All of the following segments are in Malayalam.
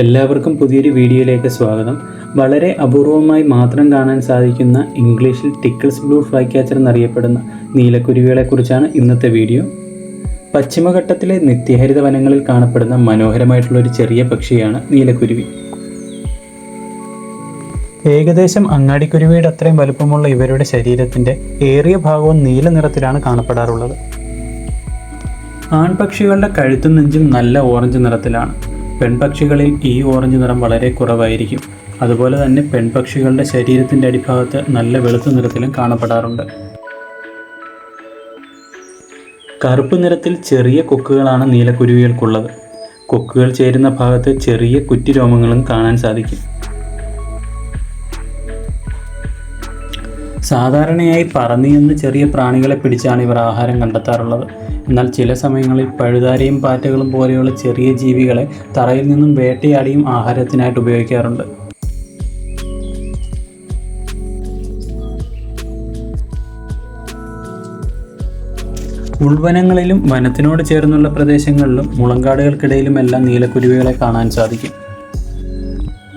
എല്ലാവർക്കും പുതിയൊരു വീഡിയോയിലേക്ക് സ്വാഗതം. വളരെ അപൂർവമായി മാത്രം കാണാൻ സാധിക്കുന്ന ഇംഗ്ലീഷിൽ ടിക്കിൾസ് ബ്ലൂ ഫ്ലൈ ക്യാച്ചർ എന്നറിയപ്പെടുന്ന നീലക്കുരുവികളെക്കുറിച്ചാണ് ഇന്നത്തെ വീഡിയോ. പശ്ചിമഘട്ടത്തിലെ നിത്യഹരിത വനങ്ങളിൽ കാണപ്പെടുന്ന മനോഹരമായിട്ടുള്ള ഒരു ചെറിയ പക്ഷിയാണ് നീലക്കുരുവി. ഏകദേശം അങ്ങാടിക്കുരുവിയുടെ അത്രയും വലുപ്പമുള്ള ഇവരുടെ ശരീരത്തിന്റെ ഏറിയ ഭാഗവും നീല നിറത്തിലാണ് കാണപ്പെടാറുള്ളത്. ആൺപക്ഷികളുടെ കഴുത്തും നെഞ്ചും നല്ല ഓറഞ്ച് നിറത്തിലാണ്. പെൺപക്ഷികളിൽ ഈ ഓറഞ്ച് നിറം വളരെ കുറവായിരിക്കും. അതുപോലെ തന്നെ പെൺപക്ഷികളുടെ ശരീരത്തിന്റെ അടിഭാഗത്ത് നല്ല വെളുത്ത നിറത്തിലും കാണപ്പെടാറുണ്ട്. കറുപ്പ് നിറത്തിൽ ചെറിയ കൊക്കുകളാണ് നീലക്കുരുവികൾക്കുള്ളത്. കൊക്കുകൾ ചേരുന്ന ഭാഗത്ത് ചെറിയ കുറ്റിരോമങ്ങളും കാണാൻ സാധിക്കും. സാധാരണയായി പറന്നിയെന്ന് ചെറിയ പ്രാണികളെ പിടിച്ചാണ് ഇവർ ആഹാരം കണ്ടെത്താറുള്ളത്. എന്നാൽ ചില സമയങ്ങളിൽ പഴുതാരയും പാറ്റകളും പോലെയുള്ള ചെറിയ ജീവികളെ തറയിൽ നിന്നും വേട്ടയാടിയും ആഹാരത്തിനായിട്ട് ഉപയോഗിക്കാറുണ്ട്. ഉൾവനങ്ങളിലും വനത്തിനോട് ചേർന്നുള്ള പ്രദേശങ്ങളിലും മുളങ്കാടുകൾക്കിടയിലുമെല്ലാം നീലക്കുരുവികളെ കാണാൻ സാധിക്കും.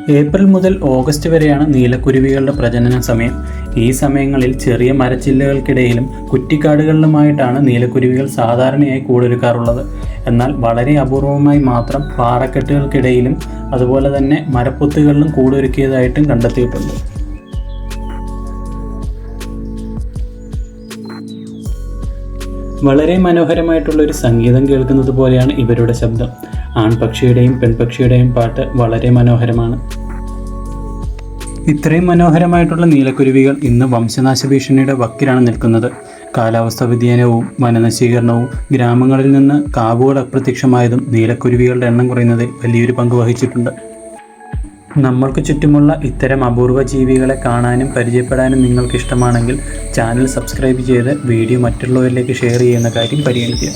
ഏപ്രിൽ മുതൽ ഓഗസ്റ്റ് വരെയാണ് നീലക്കുരുവികളുടെ പ്രജനന സമയം. ഈ സമയങ്ങളിൽ ചെറിയ മരച്ചില്ലകൾക്കിടയിലും കുറ്റിക്കാടുകളിലുമായിട്ടാണ് നീലക്കുരുവികൾ സാധാരണയായി കൂടൊരുക്കാറുള്ളത്. എന്നാൽ വളരെ അപൂർവമായി മാത്രം പാറക്കെട്ടുകൾക്കിടയിലും അതുപോലെ തന്നെ മരപ്പൊത്തുകളിലും കൂടൊരുക്കിയതായിട്ടും കണ്ടെത്തിയിട്ടുണ്ട്. വളരെ മനോഹരമായിട്ടുള്ള ഒരു സംഗീതം കേൾക്കുന്നത് പോലെയാണ് ഇവരുടെ ശബ്ദം. ആൺപക്ഷിയുടെയും പെൺപക്ഷിയുടെയും പാട്ട് വളരെ മനോഹരമാണ്. ഇത്രയും മനോഹരമായിട്ടുള്ള നീലക്കുരുവികൾ ഇന്ന് വംശനാശ ഭീഷണിയുടെ വക്കിലാണ് നിൽക്കുന്നത്. കാലാവസ്ഥാ വ്യതിയാനവും വനനശീകരണവും ഗ്രാമങ്ങളിൽ നിന്ന് കാവുകൾ അപ്രത്യക്ഷമായതും നീലക്കുരുവികളുടെ എണ്ണം കുറയുന്നതിൽ വലിയൊരു പങ്ക് വഹിച്ചിട്ടുണ്ട്. നമ്മൾക്ക് ചുറ്റുമുള്ള ഇത്തരം അപൂർവ ജീവികളെ കാണാനും പരിചയപ്പെടാനും നിങ്ങൾക്ക് ഇഷ്ടമാണെങ്കിൽ ചാനൽ സബ്സ്ക്രൈബ് ചെയ്ത് വീഡിയോ മറ്റുള്ളവരിലേക്ക് ഷെയർ ചെയ്യുന്ന കാര്യം പരിഗണിക്കുക.